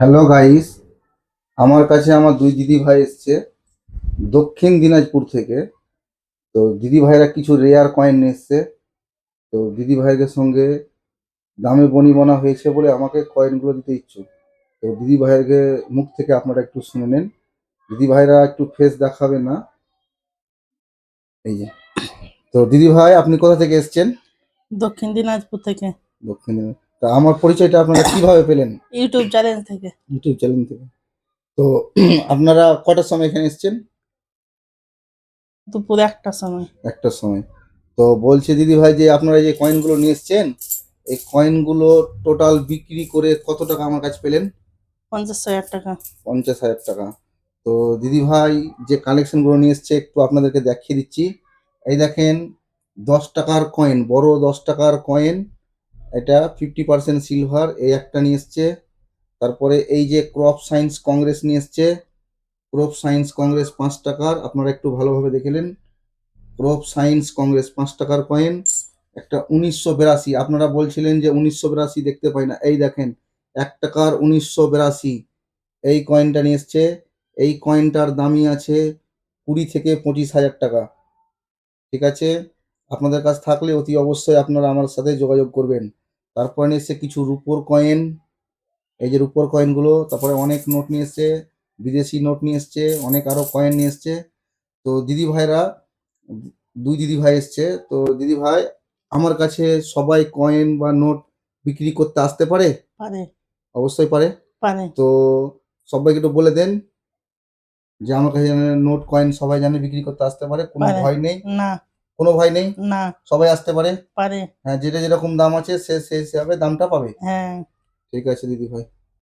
Hello guys আমার কাছে আমার দুই দিদি ভাই এসছে দক্ষিণ দিনাজপুর থেকে। তো দিদি ভাইরা কিছু রেয়ার কয়েন নিয়ে এসছে। তো দিদি ভাইয়ের সঙ্গে দামে বনিবনা হয়েছে বলে আমাকে কয়েনগুলো দিতে ইচ্ছুক। তো দিদি ভাইয়ের মুখ থেকে আপনারা একটু শুনে নেন। দিদি ভাইরা একটু ফেস দেখাবে না। এই যে। তো দিদি ভাই আপনি কোথা থেকে এসছেন? দক্ষিণ দিনাজপুর থেকে। দক্ষিণ দিনাজ- তা আমার পরিচয়টা আপনারা কীভাবে পেলেন? ইউটিউব চ্যানেল থেকে। ইউটিউব চ্যানেল থেকে। তো আপনারা কটার সময় এখানে এসেছেন? দুপুর একটার সময়। একটার সময়। তো বলছে দিদি ভাই যে আপনারা যে কয়েনগুলো নিয়ে এসছেন এই কয়েনগুলো টোটাল বিক্রি করে কত টাকা আমার কাছে পেলেন? পঞ্চাশ হাজার টাকা। পঞ্চাশ হাজার টাকা। তো দিদি ভাই যে কালেকশনগুলো নিয়ে এসছে একটু আপনাদেরকে দেখিয়ে দিচ্ছি। এই দেখেন দশ টাকার কয়েন বড় দশ টাকার কয়েন এটা ফিফটি পার্সেন্ট সিলভার এই একটা নিয়ে এসছে। তারপরে এই যে ক্রপ সায়েন্স কংগ্রেস নিয়ে এসছে ক্রপ সায়েন্স কংগ্রেস পাঁচ টাকার, আপনারা একটু ভালোভাবে দেখেলেন ক্রপ সায়েন্স কংগ্রেস পাঁচ টাকার কয়েন একটা উনিশশো বিরাশি। আপনারা বলছিলেন যে উনিশশো বিরাশি দেখতে পাই না। এই দেখেন, এক টাকার উনিশশো বিরাশি। এই কয়েনটা নিয়ে এসছে। এই কয়েনটার দামই আছে কুড়ি থেকে পঁচিশ হাজার টাকা। ঠিক আছে? আপনাদের কাছে থাকলে অতি অবশ্যই আপনারা আমার সাথে যোগাযোগ করবেন। তারপরে নিয়ে এসছে কিছু রুপোর কয়েন এই যে রুপোর কয়েনগুলো তারপরে অনেক নোট নিয়ে এসছে বিদেশি নোট নিয়ে এসছে অনেক আরও কয়েন নিয়ে এসছে। তো দিদি ভাইরা দুই দিদি ভাই এসছে তো দিদি ভাই আমার কাছে সবাই কয়েন বা নোট বিক্রি করতে আসতে পারে? পারে। অবশ্যই পারে। পারে। তো সবাইকে একটু বলে দেন যে আমার কাছে নোট কয়েন সবাই জানে বিক্রি করতে আসতে পারে কোনো ভয় নেই। না। কোনো ভয় নেই? না। সবাই আসতে পারে? পারে। হ্যাঁ যেটা যেরকম দাম আছে সে সে হিসাবে দামটা পাবে। হ্যাঁ। ঠিক আছে দিদি ভাই।